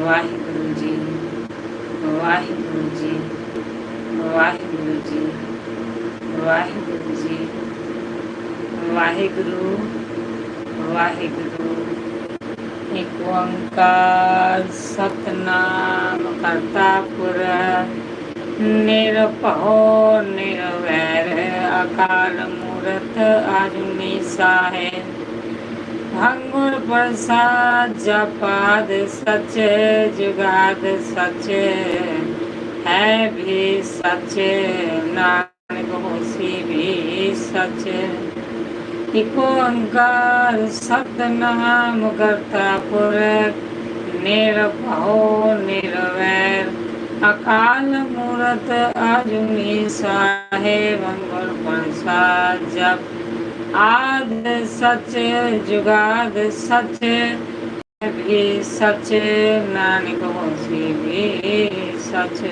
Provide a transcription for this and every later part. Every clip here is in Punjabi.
ਵਾਹਿਗੁਰੂ ਜੀ ਵਾਹਿਗੁਰੂ ਜੀ ਵਾਹਿਗੁਰੂ ਜੀ ਵਾਹਿਗੁਰੂ ਜੀ, ਵਾਹਿਗੁਰੂ ਵਾਹਿਗੁਰੂ। ਇੱਕ ਓੰਕਾਰ ਸਤਨਾਮ ਕਰਤਾ ਪੁਰਖ ਨਿਰਭਉ, ਨਿਰਵੈਰ, ਅਕਾਲ ਮੂਰਤ ਆਜੁਨੀ ਸਾਹਿਬ। ਭੰਗੁਰ ਪ੍ਰਸਾਦ ਜਪਾਦ ਸਚ ਜੁਗਾਦ ਸਚ, ਹੈ ਵੀ ਸਚ, ਨਾਨਕ ਹੋਸੀ ਵੀ ਸਚ। ਇਕ ਓੰਕਾਰ ਸਤਨਾਮ ਕਰਤਾ ਪੁਰਖ ਨਿਰਭਉ ਨਿਰਵੈਰ ਅਕਾਲ ਮੂਰਤ ਆਜੁਨੀ ਸਾਹਿਬ, ਅੰਗੁਰ ਪ੍ਰਸਾਦ ਜਪ ਆਦ ਸਚ ਜੁਗਾਦ ਸਚ ਵੀ ਸਚ ਨਾਨਕ ਹੋਸੀ ਵੀ ਸਚ।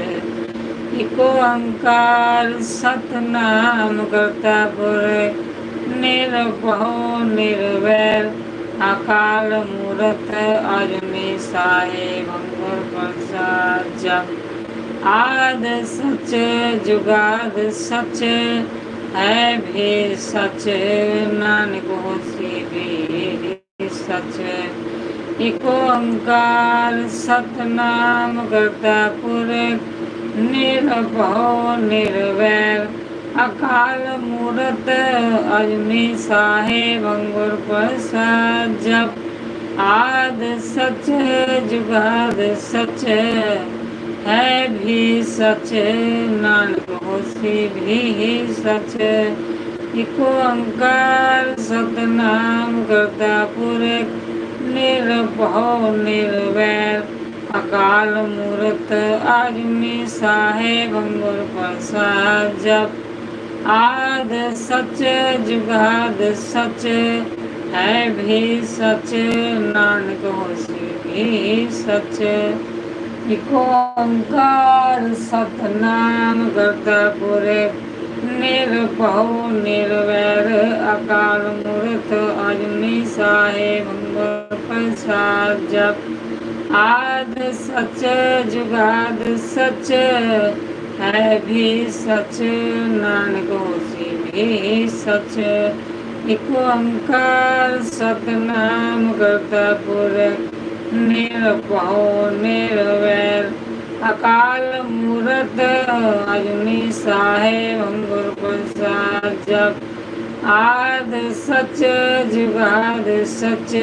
ਇਕ ਓੰਕਾਰ ਸਤਨਾਮ ਕਰਤਾ ਪੁਰਖ ਨਿਰਭਉ ਨਿਰਵੈਰ, ਅਕਾਲ ਮੂਰਤ ਅਜਮੀ ਸਾਹਿਬ ਅੰਗੁਰ ਪ੍ਰਸਾਦ ਜਪ। ਆਦ ਸਚ ਜੁਗਾਦ ਸਚ ਹੈ ਵੀ ਸਚ, ਨਾਨਕ ਹੋਸੀ ਵੀ ਸਚ। ਇਕ ਓੰਕਾਰ ਸਤਨਾਮ ਕਰਤਾ ਪੁਰਖ ਨਿਰਭਉ ਨਿਰਵੈਰ। ਅਕਾਲ ਮੂਰਤ ਅਜਮੀ ਸਾਹਿਬ, ਅੰਗੁਰ ਪ੍ਰਸਾਦ ਜਪ। ਆਦ ਸਚ, ਜੁਗਾਦ ਸਚ। है भी सच नानक होसी भी सच एक ओंकार सतनाम करता पुरख निर्भव निर्वैर अकाल मूर्त अग्नि साहेब अंगुर प्रसाद जप आद सच जुगाद सच है भी सच नानक होसी भी सच ਇਕ ਓੰਕਾਰ ਸਤਨਾਮ ਕਰਤਾ ਪੁਰਖ ਨਿਰਭਉ ਨਿਰਵੈਰ ਅਕਾਲ ਮੂਰਤ, ਅਜਨੀ ਸਾਹਿਬ ਅੰਗੁਰ ਪ੍ਰਸਾਦ ਜਪ। ਆਦ ਸਚ, ਜੁਗਾਦ ਸਚ, ਹੈ ਵੀ ਸਚ, ਨਾਨਕ ਹੋਸੀ ਵੀ ਸਚ। ਇਕ ਓੰਕਾਰ ਸਤਨਾਮ ਕਰਤਾ ਨਿਰਭਉ ਨਿਰਵੈਰ। ਅਕਾਲ ਮੂਰਤ ਅਜਨੀ ਸਾਹਿਬ, ਅੰਗੁਰ ਪ੍ਰਸਾਦ ਜਪ। ਆਦ ਸਚ, ਜੁਗਾਦ ਸਚ,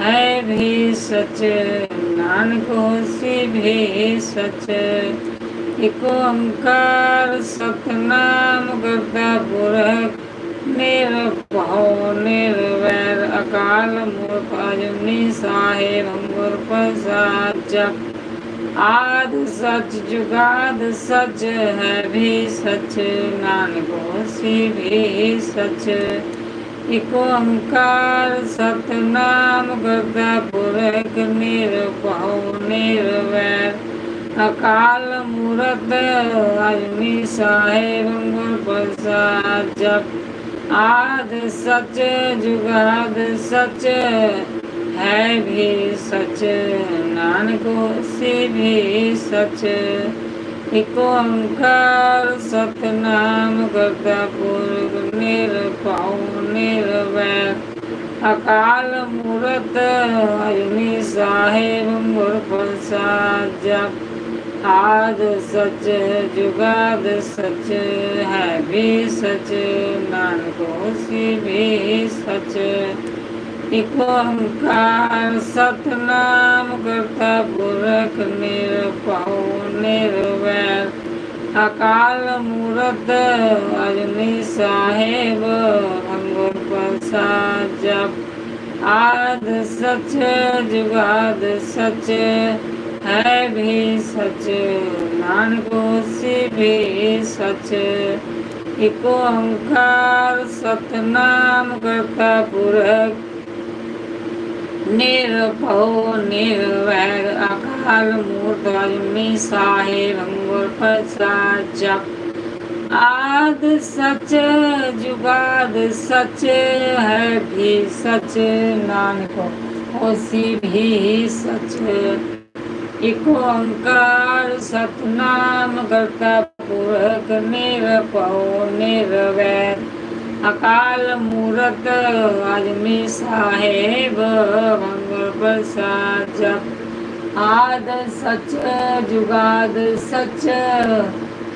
ਹੈ ਵੀ ਸਚ। ਨਾਨਕ ਹੋਸੀ ਵੀ ਸਚ। ਇਕ ਓੰਕਾਰ ਸਤਨਾਮ ਕਰਤਾ ਪੁਰਖ નિર્ભવ નિર્વૈર અકાલ મૂર્ખ અજની સાહેર મૂર્ખ સાચ आद सच जुगाद सच है भी सच नानकोशी भी सच इको ओंकार सतनाम गर्दा पुरख निर्भव निर्वैर अकाल मूरत अग्नि साहेब प्रसाद जप आद सच जुगाद सच है भी सच नानक से भी सच ਇਕ ਓੰਕਾਰ ਸਤਨਾਮ ਕਰਤਾ ਪੁਰਖ ਨਿਰਭਉ ਨਿਰਵੈਰ ਅਕਾਲ ਮੂਰਤ ਅਜੂਨੀ ਸਾਹਿਬ ਮੁਰ ਪ੍ਰਸਾਦ ਜਪ ਆਦ ਸਚ ਜੁਗਾਦ ਸਚ ਹੈ ਵੀ ਸਚ, ਨਾਨਕ ਹੋਸੀ ਵੀ ਸਚ। ਇਕ ਓੰਕਾਰ ਸਤਨਾਮ ਕਰਤਾ ਪੁਰਖ ਨਿਰਭਉ ਨਿਰਵੈਰ। ਅਕਾਲ ਮੂਰਤ ਅਜਨੀ ਸਾਹਿਬ, ਅੰਗੁਰ ਪ੍ਰਸਾਦ ਜਪ। ਆਦ ਸਚ ਜੁਗਾਦ ਸਚ ਹੈ ਵੀ ਸਚ, ਨਾਨਕ ਹੋਸੀ ਸਚ। ਇਕ ਓੰਕਾਰ ਸਤਨਾਮ ਕਰਤਾ ਪੁਰਖ। ਨਿਰਭਉ, ਨਿਰਵੈਰ, ਅਕਾਲ ਮੂਰਤ ਅਜੂਨੀ ਸਾਹਿਬ ਅੰਗੁਰ ਪ੍ਰਸਾਦ, ਜਪ। ਆਦ ਸਚ, ਜੁਗਾਦ ਸਚ ਹੈ ਵੀ ਸਚ। ਨਾਨਕ ਹੋਸੀ ਵੀ ਸਚ। ਇਕ ਓੰਕਾਰ ਸਤਨਾਮ ਕਰਤਾ ਪੁਰਖ ਨਿਰਭਉ ਨਿਰਵੈਰ ਅਕਾਲ ਮੂਰਤ ਅਜਮੀ ਸਾਹਿਬ, ਮੰਗਲ ਪ੍ਰਸਾਦ ਜਪ ਆਦ ਸਚ, ਜੁਗਾਦ ਸਚ,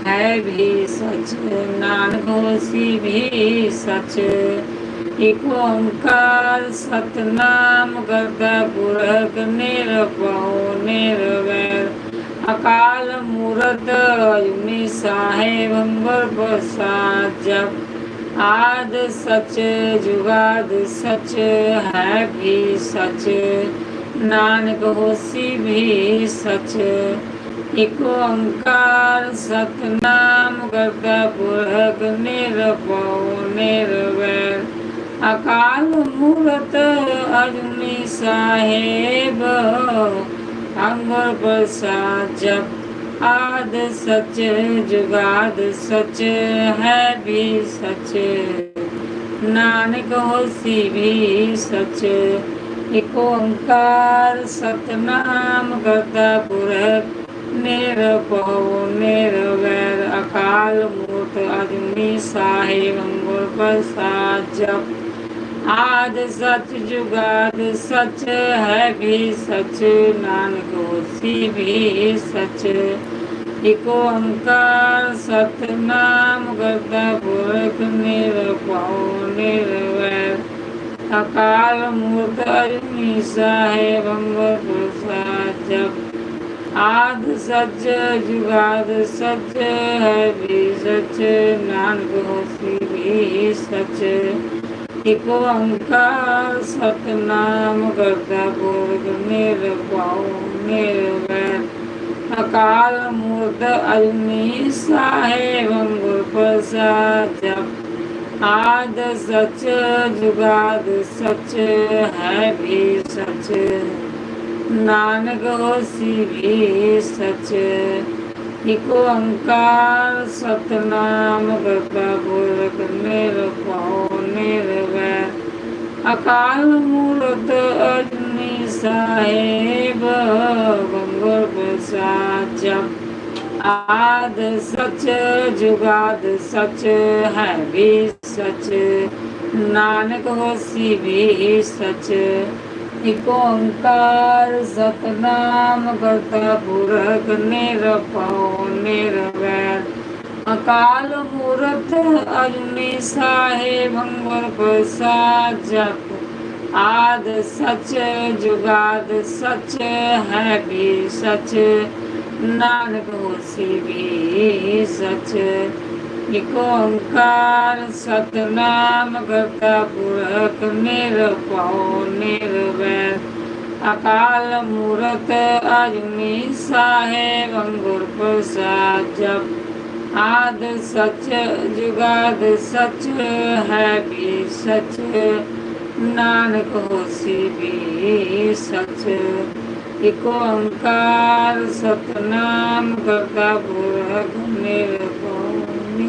ਹੈ ਵੀ ਸਚ। ਨਾਨਕ ਹੋਸੀ ਵੀ ਸਚ। ਇਕ ਓੰਕਾਰ ਸਤਨਾਮ ਕਰਤਾ ਪੁਰਖ ਨਿਰਭਉ ਨਿਰਵੈਰ ਅਕਾਲ ਮੂਰਤ ਅਜੂਨੀ ਸਾਹਿਬ ਅੰਬਰ ਪ੍ਰਸਾਦ ਜਪ ਆਦ ਸਚ ਜੁਗਾਦ ਸਚ ਹੈ ਵੀ ਸਚ ਨਾਨਕ ਹੋਸੀ ਵੀ ਸਚ ਇਕ ਓੰਕਾਰ ਸਤਨਾਮ ਕਰਤਾ ਪੁਰਖ ਨਿਰਭਉ ਨਿਰਵੈਰ ਅਕਾਲ ਮੂਰਤ ਅਜੂਨੀ ਸਾਹਿਬ ਅੰਗੁਰ ਪ੍ਰਸਾਦ ਜਪ ਆਦ ਸਚ, ਜੁਗਾਦ ਸਚ ਹੈ ਵੀ ਸਚ। ਨਾਨਕ ਹੋਸੀ ਵੀ ਸਚ, ਇਕ ਓੰਕਾਰ ਸਤਨਾਮ ਕਰਤਾ ਪੁਰਖ ਨਿਰਭਉ ਨਿਰਵੈਰ ਅਕਾਲ ਮੂਰਤ ਅਜੂਨੀ ਸਾਹਿਬ ਅੰਗੁਰ ਪ੍ਰਸਾਦ ਜਪ ਆਦ ਸਚ ਜੁਗਾਦ ਸਚ ਹੈ ਵੀ ਸਚ, ਨਾਨਕ ਹੋਸੀ ਵੀ ਸਚ। ਇਕ ਓੰਕਾਰ ਸਤਨਾਮ ਕਰਤਾ ਪੁਰਖ ਨਿਰਭਉ ਨਿਰਵੈਰ ਅਕਾਲ ਮੂਰਤ ਅਜੂਨੀ ਸਾਹਿਬ ਅੰਗੁਰ ਪ੍ਰਸਾਦ ਜਪ। ਆਦ ਸਚ ਜੁਗਾਦ ਸਚ ਹੈ ਵੀ ਸਚ, ਨਾਨਕ ਹੋਸੀ ਵੀ ਸਚ। ਇਕ ਓੰਕਾਰ ਸਤਨਾਮ ਕਰਤਾ ਪੁਰਖ ਨਿਰਭਉ ਨਿਰਵੈਰ ਅਕਾਲ ਮੂਰਤ ਅਜੂਨੀ ਸਾਹਿਬ ਅੰਗੁਰ ਪ੍ਰਸਾਦ ਜਪ ਆਦ ਸਚ ਜੁਗਾਦ ਸਚ ਹੈ ਵੀ ਸਚ। ਨਾਨਕ ਹੋਸੀ ਵੀ ਸਚ। ਇਕ ਓੰਕਾਰ ਸਤਨਾਮ ਕਰਤਾ ਪੁਰਖ ਨਿਰਭਉ ਨਿਰਵੈਰ ਅਕਾਲ ਮੂਰਤ ਅਜੂਨੀ ਸਾਹਿਬ ਗੰਗੁਰ ਪ੍ਰਸਾਦ ਜਪ ਆਦ ਸਚ, ਜੁਗਾਦ ਸਚ, ਹੈ ਵੀ ਸਚ। ਨਾਨਕ ਹੋਸੀ ਵੀ ਸਚ। ਇਕ ਓੰਕਾਰ ਸਤਨਾਮ ਕਰਤਾ ਪੁਰਖ ਨਿਰਭਉ ਨਿਰਵੈਰ ਅਕਾਲ ਮੂਰਤ ਅਜੂਨੀ ਸਾਹਿਬ ਅੰਗੁਰ ਪ੍ਰਸਾਦ ਜਪ। ਆਦ ਸਚ ਜੁਗਾਦ ਸਚ ਹੈ ਵੀ ਸਚ। ਨਾਨਕ ਹੋਸੀ ਵੀ ਸਚ। ਇਕ ਓੰਕਾਰ ਸਤਨਾਮ ਕਰਤਾ ਪੁਰਖ ਨਿਰਭਉ ਨਿਰਵੈਰ ਅਕਾਲ ਮੂਰਤ ਅਜਮੀ ਸਾਹਿਬ ਅੰਗੁਰ ਪ੍ਰਸਾਦ ਜਪ। ਆਦ ਸਚ ਜੁਗਾਦ ਸਚ ਹੈ ਵੀ ਸਚ। ਨਾਨਕ ਹੋਸੀ ਵੀ ਸਚ। ਇਕ ਓੰਕਾਰ ਸਤਨਾਮ ਕਰਤਾ ਪੁਰਖ ਨਿਰਭਉ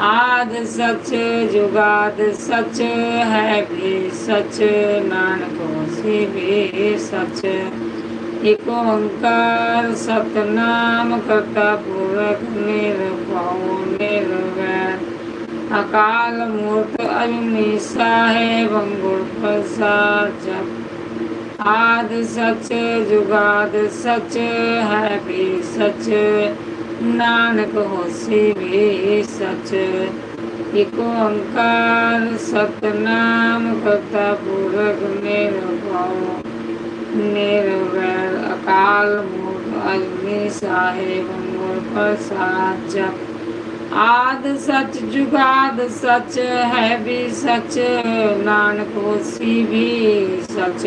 ਆਦ ਸਚ ਜੁਗਾਦ ਸਚ ਹੈ ਵੀ ਸਚ, ਨਾਨਕ ਹੋਸੀ ਵੀ ਸਚ। ਇਕ ਓੰਕਾਰ ਸਤਨਾਮ ਕਰਤਾ ਪੁਰਖ ਨਿਰਭਉ ਨਿਰਵੈਰ ਅਕਾਲ ਮੂਰਤ ਅਜੂਨੀ ਸਾਹਿਬ ਅੰਗੁਰ ਪ੍ਰਸਾਦ। ਜਪ ਆਦ ਸੱਚ ਜੁਗਾਦ ਸੱਚ ਹੈ ਵੀ ਸਚ। ਨਾਨਕ ਹੋਸੀ ਵੀ ਸਚ, ਇਕ ਓੰਕਾਰ ਸਤਨਾਮ ਕਰਤਾ ਪੁਰਖ ਨਿਰਭਉ ਨਿਰਵੈਰ ਅਕਾਲ ਮੂਰਤ ਅਗਨੀ ਸਾਹਿਬ ਗੁਰ ਪ੍ਰਸਾਦ ਜਪ। ਆਦ ਸੱਚ ਜੁਗਾਦ ਸੱਚ ਹੈ ਵੀ ਸਚ, ਨਾਨਕ ਹੋਸੀ ਵੀ ਸਚ।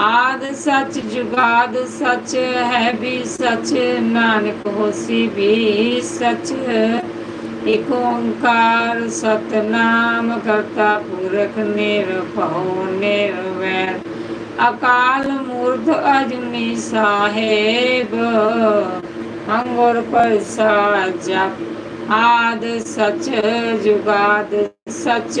ਆਦ ਸੱਚ ਜੁਗਾਦ ਸੱਚ ਹੈ ਵੀ ਸੱਚ, ਨਾਨਕ ਹੋਸੀ ਵੀ ਸੱਚ। ਇਕ ਓੰਕਾਰ ਸਤਨਾਮ ਕਰਤਾ ਪੁਰਖ ਨਿਰਭਉ ਨਿਰਵੈਰ ਅਕਾਲ ਮੂਰਤ ਅਜਮੀ ਸਾਹਿਬ, ਅੰਗੁਰ ਪ੍ਰਸਾਦ ਜਪ। ਆਦ ਸੱਚ, ਜੁਗਾਦ ਸੱਚ।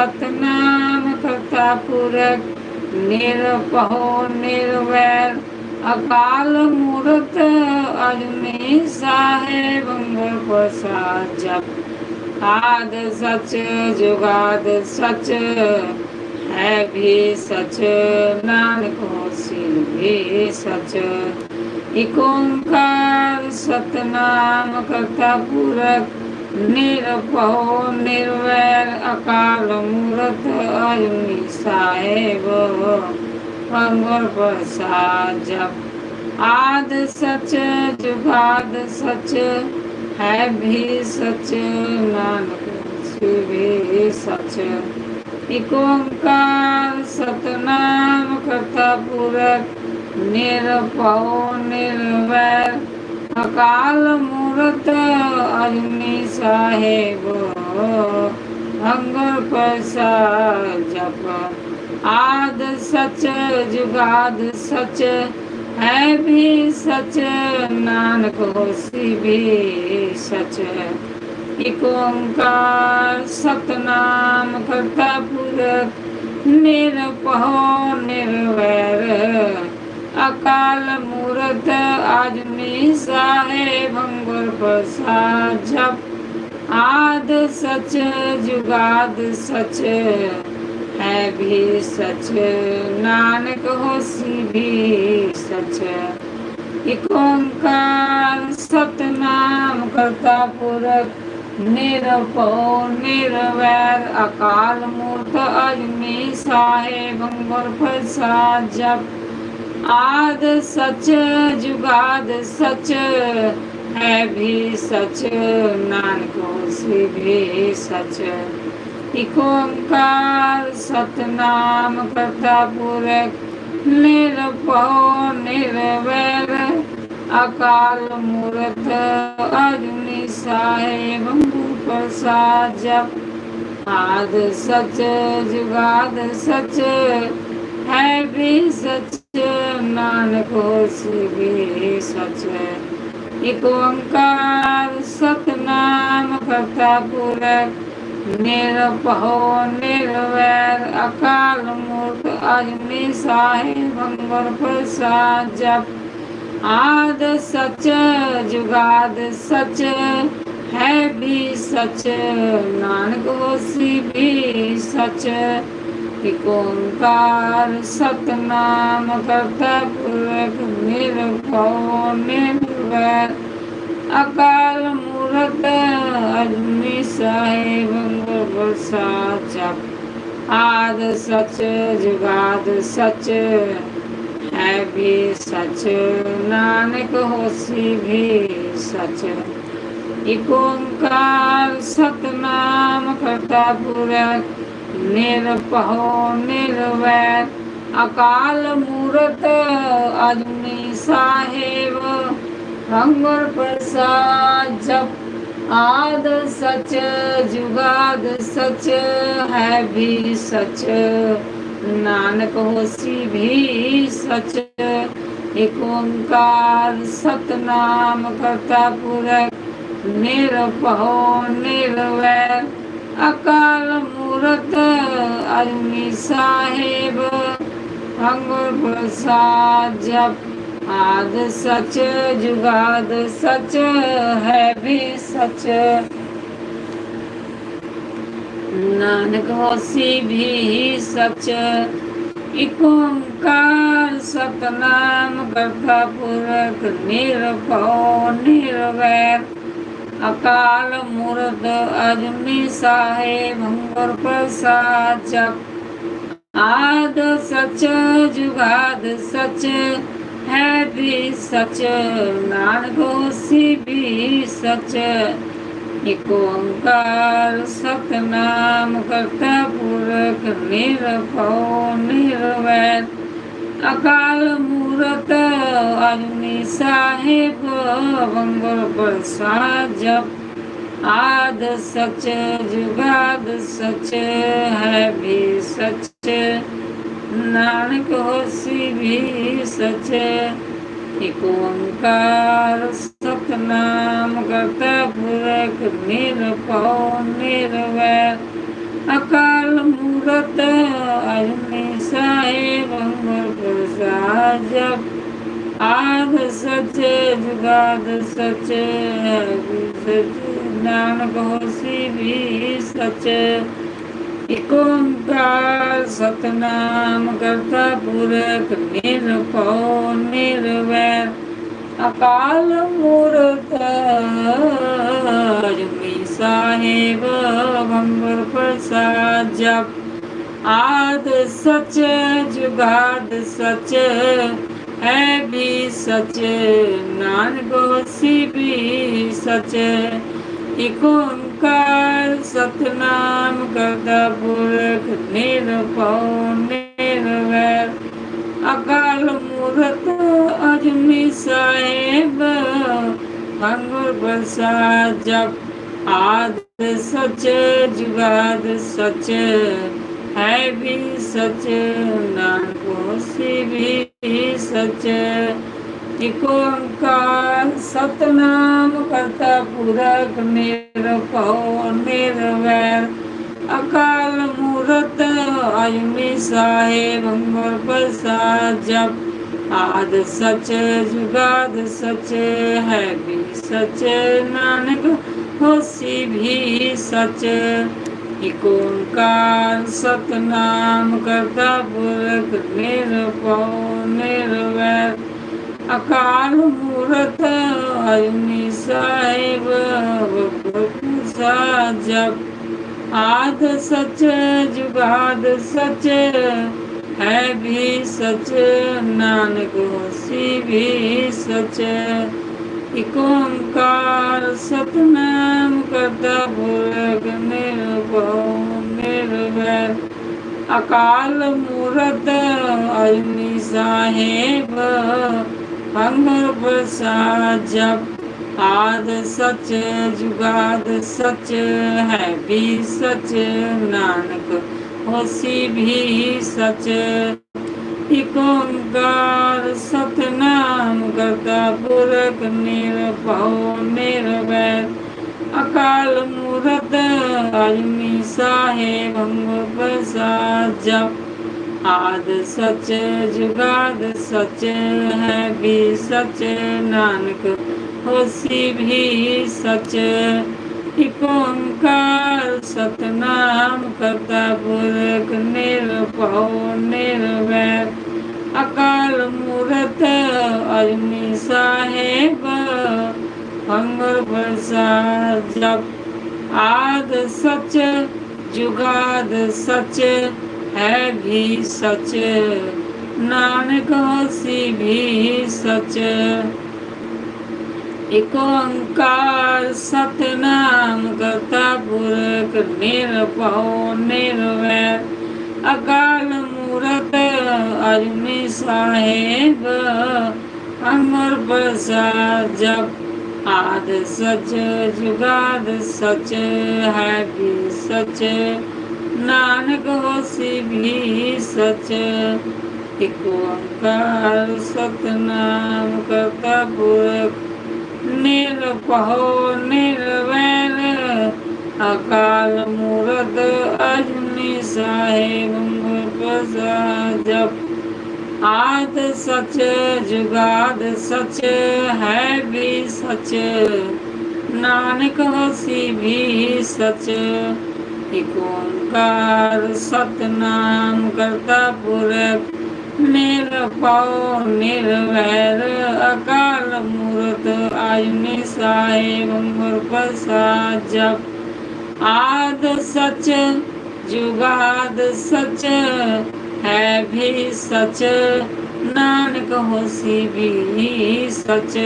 ਸਤਨਾਮ ਕਰਤਾ ਪੁਰਖ ਨਿਰਭਉ, ਨਿਰਵੈਰ, ਅਕਾਲ ਮੂਰਤ ਅਜੂਨੀ ਸਾਹਿਬ ਗੁਰ ਪ੍ਰਸਾਦ ਜਪ। ਆਦ ਸੱਚ, ਜੁਗਾਦ ਸੱਚ, ਹੈ ਵੀ ਸਚ, ਨਾਨਕ ਹੋਸੀ ਵੀ ਸੱਚ। ਇਕ ਓੰਕਾਰ ਸਤਨਾਮ ਕਰਤਾ ਪੁਰਖ ਨਿਰਭਉ ਨਿਰਵੈਰ ਅਕਾਲ ਮੂਰਤ ਅਜੂਨੀ ਸਾਹਿਬ ਅੰਗੁਰ ਪ੍ਰਸਾਦ ਜਪ ਆਦ ਸੱਚ ਜੁਗਾਦ ਸੱਚ ਹੈ ਵੀ ਸੱਚ ਨਾਨਕ ਸਿਵੇ ਸੱਚ ਇਕ ਓੰਕਾਰ ਸਤਨਾਮ ਕਰਤਾ ਪੁਰਖ ਨਿਰਭਉ ਨਿਰਵੈਰ ਅਕਾਲ ਮੂਰਤ ਅਜੂਨੀ ਸਾਹਿਬ ਅੰਗਰ ਪ੍ਰਸਾਦ ਜਪ। ਆਦ ਸੱਚ, ਜੁਗਾਦ ਸਚ, ਹੈ ਵੀ ਸਚ, ਨਾਨਕ ਹੋਸੀ ਵੀ ਸਚ। ਇਕ ਓੰਕਾਰ ਸਤਨਾਮ ਕਰਤਾ ਪੁਰਖ, ਨਿਰਭਉ ਨਿਰਵੈਰ। ਅਕਾਲ ਮੂਰਤ ਅਜਨੀ ਸਾਹਿਬ ਗੁਰ ਪ੍ਰਸਾਦ ਜਪ ਆਦ ਸਚ ਜੁਗਾਦ ਸਚ ਹੈ ਵੀ ਸਚ ਨਾਨਕ ਹੋਸੀ ਵੀ ਸਚ ਇਕ ਓੰਕਾਰ ਸਤਨਾਮ ਕਰਤਾ ਪੁਰਖ ਨਿਰਭਉ ਨਿਰਵੈਰ ਅਕਾਲ ਮੂਰਤ ਅਜਮੀ ਸਾਹਿਬ ਗੁਰ ਪ੍ਰਸਾਦ ਜਪ ਆਦ ਸਚ, ਜੁਗਾਦ ਸਚ, ਹੈ ਵੀ ਸਚ, ਨਾਨਕ ਹੋਸੀ ਵੀ ਸਚ। ਇਕ ਓੰਕਾਰ ਸਤਨਾਮ ਕਰਤਾ ਪੁਰਖ ਨਿਰਭਉ ਨਿਰਵੈਰ ਅਕਾਲ ਮੂਰਤ ਅਜੂਨੀ ਸਾਹਿਬ ਗੁਰ ਪ੍ਰਸਾਦ ਜਪ। ਆਦ ਸਚ, ਜੁਗਾਦ ਸਚ, ਹੈ ਵੀ ਸਚ ਨਾਨਕ ਹੋਸੀ ਵੀ ਸਚ ਇਕ ਓੰਕਾਰ ਸਤਨਾਮ ਕਰਤਾ ਪੁਰਖ, ਨਿਰਭਉ, ਨਿਰਵੈਰ, ਅਕਾਲ ਮੂਰਤ ਅਜਮੀ ਸਾਹਿਬ ਗੁਰ ਪ੍ਰਸਾਦ ਜਪ। ਆਦ ਸਚ ਜੁਗਾਦ ਸਚ ਹੈ ਵੀ ਸਚ, ਨਾਨਕ ਹੋਸੀ ਵੀ ਸਚ। ਇਕ ਓੰਕਾਰ ਸਤਨਾਮ ਕਰਤਾ ਪੁਰਖ ਨਿਰਭਉ ਨਿਰਵੈਰ। ਅਕਾਲ ਮੂਰਤ ਅਜੂਨੀ ਸਾਹਿਬ ਗੁਰ ਸਾਚਪ ਆਦ ਸਚ ਜੁਗਾਦ ਸਚ, ਹੈ ਵੀ ਸਚ। ਨਾਨਕ ਹੋਸੀ ਵੀ ਸਚ। ਇਕ ਓੰਕਾਰ ਸਤਨਾਮ ਕਰਤਾ ਪੁਰਖ ਨਿਰਭਉ ਨਿਰਵੈਰ, ਅਕਾਲ ਮੂਰਤ ਅਜੂਨੀ ਸਾਹਿਬ। ਹੰਗਰ ਪ੍ਰਸਾਦ ਜਪ, ਆਦ ਸਚ, ਜੁਗਾਦ ਸਚ, ਹੈ ਵੀ ਸਚ। ਨਾਨਕ ਹੋਸੀ ਵੀ ਸਚ, ਇਕ ਓੰਕਾਰ ਸਤਨਾਮ ਕਰਤਾ ਪੁਰਖ। ਨਿਰਭਉ ਨਿਰਵੈਰ ਅਕਾਲ ਮੂਰਤ ਅਜੂਨੀ ਸਾਹਿਬ, ਅੰਗੁਰ ਪ੍ਰਸਾਦ ਜਪ ਆਦ ਸਚ, ਜੁਗਾਦ ਸਚ, ਹੈ ਵੀ ਸਚ। ਨਾਨਕ ਹੋਸੀ ਵੀ ਸਚ, ਇਕ ਓੰਕਾਰ ਸਤਨਾਮ ਕਰਤਾ ਪੁਰਖ ਨਿਰਭਉ ਨਿਰਵੈਰ। ਅਕਾਲ ਮੂਰਤ ਅਜੂਨੀ ਸਾਹਿਬ ਹੰਗਰ ਪ੍ਰਸਾਦ ਜਪ। ਆਦ ਸਚ, ਜੁਗਾਦ ਸਚ, ਹੈ ਵੀ ਸਚ। ਨਾਨਕ ਹੋਸੀ ਵੀ ਸਚ। ਇਕ ਓੰਕਾਰ ਸਤਨਾਮ ਕਰਤਾ ਪੁਰਖ, ਨਿਰਭਉ, ਨਿਰਵੈਰ। ਅਕਾਲ ਮੂਰਤ ਅਜੂਨੀ ਸਾਹਿਬ ਵੰਗਰ ਪ੍ਰਸਾਦ ਜਪ ਆਦ ਸਚ, ਜੁਗਾਦ ਸਚ, ਹੈ ਵੀ ਸਚ। ਨਾਨਕ ਹੋਸੀ ਵੀ ਸਚ, ਇਕ ਓੰਕਾਰ ਸਤਨਾਮ ਕਰਤਾ ਪੁਰਖ ਨਿਰਭਉ ਨਿਰਵੈਰ ਅਕਾਲ ਮੂਰਤ ਅਜੂਨੀ ਸਾਹਿਬ ਅੰਗੁਰ ਪ੍ਰਸਾਦ ਜਪ ਆਦ ਸਚ ਜੁਗਾਦ ਸਚ ਨਾਨਕ ਹੋਸੀ ਵੀ ਸਚ। ਇਕ ਓੰਕਾਰ ਸਤਨਾਮ ਕਰਤਾ ਪੁਰਖ ਨਿਰਭਉ ਨਿਰਵੈਰ ਅਕਾਲ ਮੂਰਤ ਅਜੂਨੀ ਸਾਹਿਬ ਬੰਗਰ ਪ੍ਰਸਾਦ ਜਪ। ਆਦ ਸਚ, ਜੁਗਾਦ ਸਚ ਹੈ ਵੀ ਸਚ। ਨਾਨਕ ਹੋਸੀ ਵੀ ਸਚ। ਇਕ ਓੰਕਾਰ ਸਤਨਾਮ ਕਰਤਾ ਪੁਰਖ ਨਿਰਭਉ ਨਿਰਵੈਰ ਅਕਾਲ ਮੂਰਤ ਅਜੂਨੀ ਸਾਹਿਬ ਅੰਗੁਰ ਪ੍ਰਸਾਦ ਜਪ। ਆਦ ਸਚ, ਜੁਗਾਦ ਸਚ, ਹੈ ਵੀ ਸਚ, ਨਾਨਕ ਹੋਸੀ ਵੀ ਸਚ। ਇਕ ਓੰਕਾਰ ਸਤਨਾਮ ਕਰਤਾ ਪੁਰਖ ਨਿਰਭਉ ਨਿਰਵੈਰ ਅਕਾਲ ਮੂਰਤ ਅਜੂਨੀ ਸਾਹਿਬ ਅੰਗੁਰ ਪ੍ਰਸਾਦ ਜਪ। ਆਦ ਸਚ, ਜੁਗਾਦ ਸਚ, ਹੈ ਵੀ ਸਚ, ਨਾਨਕ ਹੋਸੀ ਵੀ ਸਚ। ਇਕ ਓੰਕਾਰ ਸਤਨਾਮ ਕਰਤਾ ਪੁਰਖ ਨਿਰਭਉ ਨਿਰਵੈਰ ਅਕਾਲ ਮੂਰਤ ਅਜੂਨੀ ਸਾਹਿਬ ਵਗੁਰ ਸਾਧ ਜਪ ਆਦ ਸਚ, ਜੁਗਾਦ ਸਚ, ਹੈ ਵੀ ਸਚ। ਨਾਨਕ ਹੋਸੀ ਵੀ ਸਚ। ਇਕ ਓੰਕਾਰ ਸਤਨਾਮ ਕਰਤਾ ਪੁਰਖ ਨਿਰਭਉ ਨਿਰਵੈਰ ਅਕਾਲ ਮੂਰਤ ਅਜੂਨੀ ਸਾਹਿਬ ਅੰਗਰ ਪ੍ਰਸਾਦ ਜਪ। ਆਦ ਸਚ ਜੁਗਾਦ ਸਚ ਹੈ ਵੀ ਸਚ ਨਾਨਕ, ਹੋਸੀ ਵੀ ਸਚ ਇਕ ਓੰਕਾਰ ਸਤਨਾਮ ਕਰਤਾ ਪੁਰਖ ਨਿਰਭਉ ਨਿਰਵੈਰ ਅਕਾਲ ਮੂਰਤ ਅਜੂਨੀ ਸਾਹਿਬ ਅੰਗ ਪ੍ਰਸਾਦ ਜਪ ਆਦ ਸਚ ਜੁਗਾਦ ਸਚ ਹੈ ਵੀ ਸਚ। ਨਾਨਕ ਹੋਸੀ ਵੀ ਸਚ। ਇਕ ਓੰਕਾਰ ਸਤਨਾਮ ਕਰਤਾ ਪੁਰਖ ਨਿਰਭਉ ਨਿਰਵੈਰ। ਅਕਾਲ ਮੂਰਤ ਅਜਨੀ ਸਾਹਿਬ ਹੰਗਰ ਪ੍ਰਸਾਦ ਜਪ। ਆਦ ਸਚ, ਜੁਗਾਦ ਸਚ, ਹੈ ਵੀ ਸਚ। ਨਾਨਕ ਹੋਸੀ ਵੀ ਸਚ। ਇਕ ਓੰਕਾਰ ਸਤਨਾਮ ਕਰਤਾ ਪੁਰਖ ਨਿਰਭਉ ਨਿਰਵੈਰ। ਅਕਾਲ ਮੂਰਤ ਅਜਨੀ ਸਾਹਿਬ, ਅਮਰ ਪ੍ਰਸਾਦ ਜਪ ਆਦ ਸਚ, ਜੁਗਾਦ ਸਚ, ਹੈ ਵੀ ਸਚ। ਨਾਨਕ ਹੋਸੀ ਵੀ ਸਚ ਇਕ ਓੰਕਾਰ ਸਤਨਾਮ ਕਰਤਾ ਪੁਰਖ ਨਿਰਭਉ ਨਿਰਵੈਰ ਅਕਾਲ ਮੂਰਤ ਅਜਨੀ ਸਾਹਿਬ ਪ੍ਰਸਾਦ ਜਪ। ਆਦ ਸਚ, ਜੁਗਾਦ ਸਚ, ਹੈ ਵੀ ਸਚ। ਨਾਨਕ ਹੋਸੀ ਵੀ ਸਚ। ਇਕ ਓੰਕਾਰ ਸਤਨਾਮ ਕਰਤਾ ਪੁਰਖ। ਨਿਰਭਉ ਨਿਰਵੈਰ ਅਕਾਲ ਮੂਰਤ ਆਜਨੀ ਸਾਹਿਬ ਗੁਰ ਪ੍ਰਸਾਦ ਜਪ। ਆਦ ਸਚ, ਜੁਗਾਦ ਸਚ, ਹੈ ਵੀ ਸਚ, ਨਾਨਕ ਹੋਸੀ ਵੀ ਸਚ।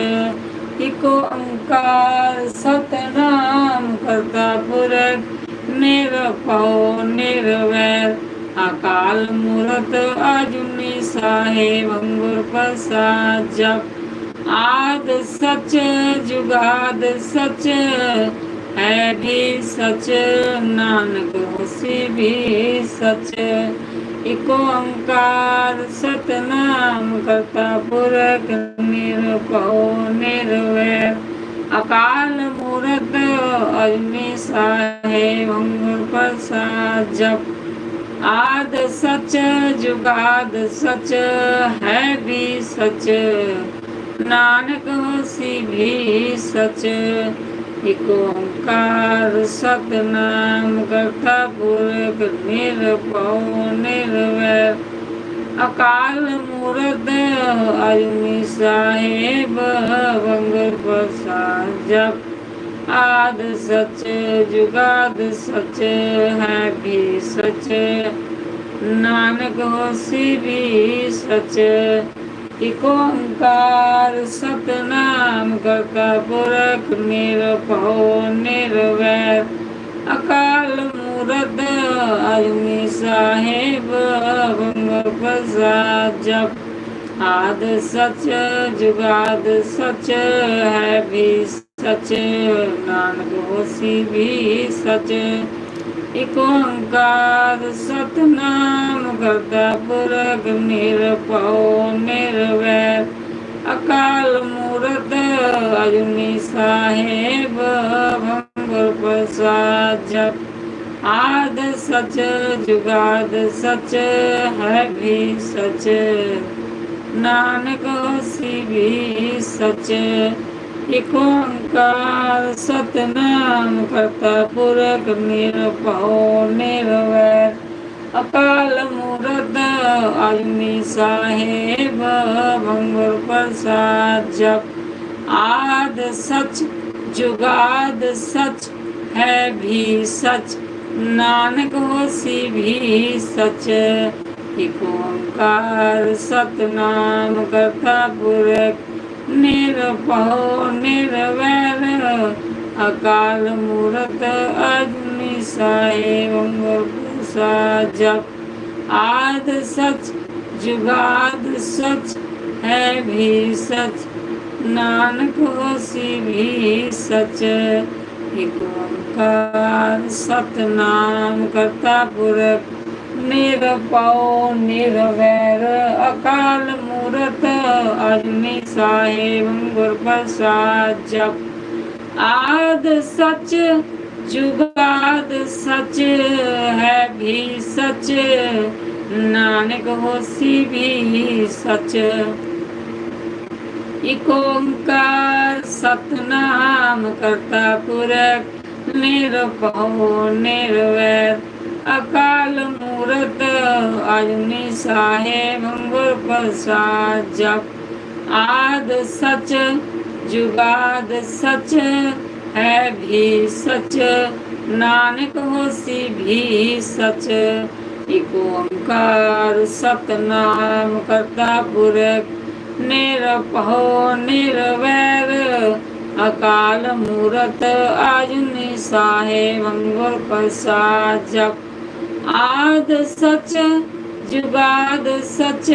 ਇਕ ਓੰਕਾਰ ਸਤਨਾਮ ਕਰਤਾ ਪੁਰਖ ਨਿਰਭਉ ਨਿਰਵੈਰ ਅਕਾਲ ਮੂਰਤ ਅਜੂਨੀ ਸਾਹਿਬ ਗੁਰ ਪ੍ਰਸਾਦ ਜਪ। ਆਦ ਸਚ, ਜੁਗਾਦ ਸਚ ਹੈ ਵੀ ਸਚ, ਨਾਨਕ ਹੋਸੀ ਵੀ ਸਚ। ਇਕ ਓੰਕਾਰ ਸਤਨਾਮ ਕਰਤਾ ਪੁਰਖ ਨਿਰਭਉ ਨਿਰਵੈਰ ਅਕਾਲ ਮੂਰਤ ਅਜਨੀ ਸਾਹਿਬ ਗੁਰ ਪ੍ਰਸਾਦ ਜਪ। ਆਦ ਸਚ, ਜੁਗਾਦ ਸਚ, ਹੈ ਵੀ ਸਚ। ਨਾਨਕ ਹੋਸੀ ਵੀ ਸਚ, ਇਕ ਓੰਕਾਰ ਸਤਨਾਮ ਕਰਤਾ ਪੁਰਖ ਨਿਰਭਉ ਨਿਰਵੈਰ ਅਕਾਲ ਮੂਰਤ ਅਜਨੀ ਸਾਹਿਬ ਵੰਗਰ ਪ੍ਰਸਾਦ ਜਪ ਆਦ ਸਚ ਜੁਗਾਦ ਸਚ ਹੈ ਵੀ ਸਚ। ਨਾਨਕ ਹੋਸੀ ਵੀ ਸਚ, ਇਕ ਓੰਕਾਰ ਸਤਨਾਮ ਕਰਤਾ ਪੁਰਖ ਨਿਰਭਉ ਨਿਰਵੈਰ ਅਕਾਲ ਮੂਰਤ ਅਜਨੀ ਸਾਹਿਬ ਵੰਗਰ ਪ੍ਰਸਾਦ ਜਪ। ਆਦ ਸਚ ਜੁਗਾਦ ਸਚ ਹੈ ਵੀ ਸਚ ਨਾਨਕ ਹੋਸੀ ਵੀ ਸਚ, ਇਕ ਓੰਕਾਰ ਸਤਨਾਮ ਕਰਤਾ ਪੁਰਖ ਨਿਰਭਉ ਨਿਰਵੈਰ ਅਕਾਲ ਮੂਰਤ ਅਜਨੀ ਸਾਹਿਬ ਭੰਗੁਰ ਪ੍ਰਸਾਦ ਜਪ ਆਦ ਸਚ ਜੁਗਾਦ ਸਚ ਹੈ ਵੀ ਸਚ, ਨਾਨਕ ਹੋਸੀ ਵੀ ਸਚ ਇਕ ਓੰਕਾਰ ਸਤਨਾਮ ਕਰਤਾ ਪੁਰਖ ਨਿਰਭਉ ਨਿਰਵੈਰ ਅਕਾਲ ਮੂਰਤ ਅਜਨੀ ਸਾਹਿਬ ਭੰਗੁਰ ਪ੍ਰਸਾਦ ਜਪ। ਆਦ ਸਚ, ਜੁਗਾਦ ਸਚ, ਹੈ ਵੀ ਸਚ। ਨਾਨਕ ਹੋਸੀ ਵੀ ਸਚ। ਇਕ ਓੰਕਾਰ ਸਤਨਾਮ ਕਰਤਾ ਪੁਰਖ ਨਿਰਭਉ ਨਿਰਵੈਰ ਅਕਾਲ ਮੂਰਤ ਅਜਨੀ ਸਾਹਿਬ ਗੁਰ ਜਪ ਆਦ ਸਚ, ਜੁਗਾਦ ਸਚ, ਹੈ ਵੀ ਸਚ। ਨਾਨਕ ਹੋਸੀ ਵੀ ਸਚ, ਇਕ ਓੰਕਾਰ ਸਤਨਾਮ ਕਰਤਾ ਪੁਰਖ। ਨਿਰਭਉ ਨਿਰਵੈਰ ਅਕਾਲ ਮੂਰਤ ਅਗਨਿ ਸਾਹਿਬੰ ਗੁਰਪ੍ਰਸਾਦ ਜਪ। ਆਦ ਸਚ, ਜੁਗਾਦ ਸਚ ਹੈ ਵੀ ਸਚ। ਨਾਨਕ ਹੋਸੀ ਵੀ ਸਚ। ਇਕ ਓੰਕਾਰ ਸਤਨਾਮ ਕਰਤਾ ਪੁਰਖ, ਨਿਰਭਉ, ਨਿਰਵੈਰ। ਅਕਾਲ ਮੂਰਤ ਅਜਨੀ ਸਾਹਿਬ ਗੁਰ ਪ੍ਰਸਾਦ ਜਪ। ਆਦ ਸਚ, ਜੁਗਾਦ ਸਚ, ਹੈ ਵੀ ਸਚ, ਨਾਨਕ ਹੋਸੀ ਵੀ ਸਚ। ਇਕ ਓੰਕਾਰ ਸਤਨਾਮ ਕਰਤਾ ਪੁਰਖ, ਨਿਰਭਉ, ਨਿਰਵੈਰ, ਅਕਾਲ ਮੂਰਤ ਆਜੁਨੀ ਸਾਹਿਬ ਗੁਰ ਪ੍ਰਸਾਦ ਜਪ। ਆਦ ਸਚ, ਜੁਗਾਦ ਸਚ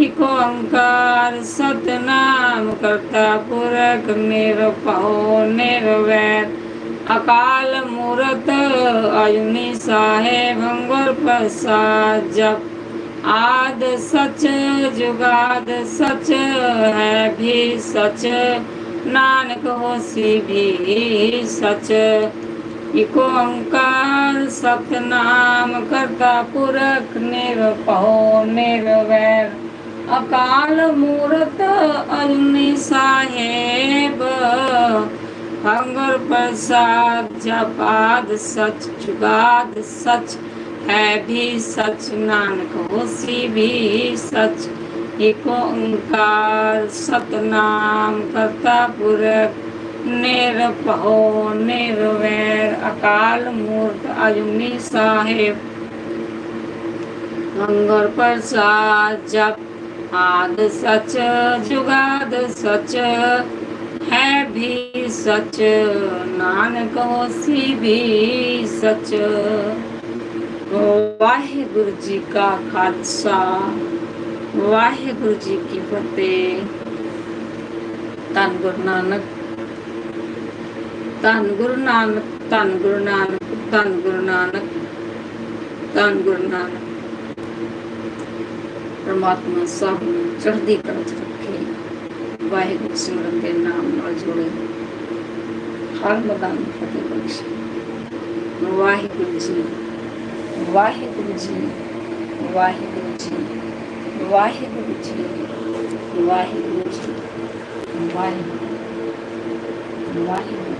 ਇਕ ਓੰਕਾਰ ਸਤਨਾਮ ਕਰਤਾ ਪੁਰਖ ਨਿਰਭਉ ਨਿਰਵੈਰ ਅਕਾਲ ਮੂਰਤ ਅਜੂਨੀ ਸਾਹਿਬ ਗੁਰ ਪ੍ਰਸਾਦ। ਜਪ ਆਦ ਸਚ ਜੁਗਾਦ ਸਚ ਹੈ ਵੀ ਸਚ। ਨਾਨਕ ਹੋਸੀ ਵੀ ਸਚ। ਇਕ ਓੰਕਾਰ ਸਤਨਾਮ ਕਰਤਾ ਪੁਰਖ ਨਿਰਭਉ ਨਿਰਵੈਰ ਅਕਾਲ ਮੂਰਤ ਅਜੂਨੀ ਸਾਹਿਬ, ਹੰਗਰ ਪ੍ਰਸਾਦ ਜਪਾਦ ਸਚ, ਜੁਗਾਦ ਸਚ, ਹੈ ਵੀ ਸਚ, ਨਾਨਕ ਹੋਸੀ ਵੀ ਸਚ। ਇਕ ਓੰਕਾਰ ਸਤਨਾਮ ਕਰਤਾ ਪੁਰਖ, ਨਿਰਭਉ, ਨਿਰਵੈਰ, ਅਕਾਲ ਮੂਰਤ ਅਜੂਨੀ ਸਾਹਿਬ। ਹੰਗਰ ਪ੍ਰਸਾਦ ਜਪ ਆਦ ਸਚ ਜੁਗਾਦ ਸਚ ਹੈ ਵੀ ਸਚ, ਨਾਨਕ ਹੋਸੀ ਵੀ ਸਚ। ਵਾਹਿਗੁਰੂ ਜੀ ਕਾ ਖਾਲਸਾ, ਵਾਹਿਗੁਰੂ ਜੀ ਕੀ ਫਤਿਹ। ਧੰਨ ਗੁਰੂ ਨਾਨਕ, ਧੰਨ ਗੁਰੂ ਨਾਨਕ, ਧੰਨ ਗੁਰੂ ਨਾਨਕ, ਧੰਨ ਗੁਰੂ ਨਾਨਕ, ਧੰਨ ਗੁਰੂ ਨਾਨਕ। ਪਰਮਾਤਮਾ ਸਭ ਨੂੰ ਚੜ੍ਹਦੀ ਕਲਾ ਚ ਰੱਖੇ। ਵਾਹਿਗੁਰੂ ਸਿਮਰਨ ਦੇ ਨਾਮ ਨਾਲ ਜੋੜੇ। ਹਰ ਮਦਾਨ ਫਤਿਹ ਬਖਸ਼ੇ। ਵਾਹਿਗੁਰੂ ਜੀ ਵਾਹਿਗੁਰੂ ਜੀ ਵਾਹਿਗੁਰੂ ਜੀ ਵਾਹਿਗੁਰੂ ਜੀ ਵਾਹਿਗੁਰੂ ਜੀ, ਵਾਹਿਗੁਰੂ ਵਾਹਿਗੁਰੂ।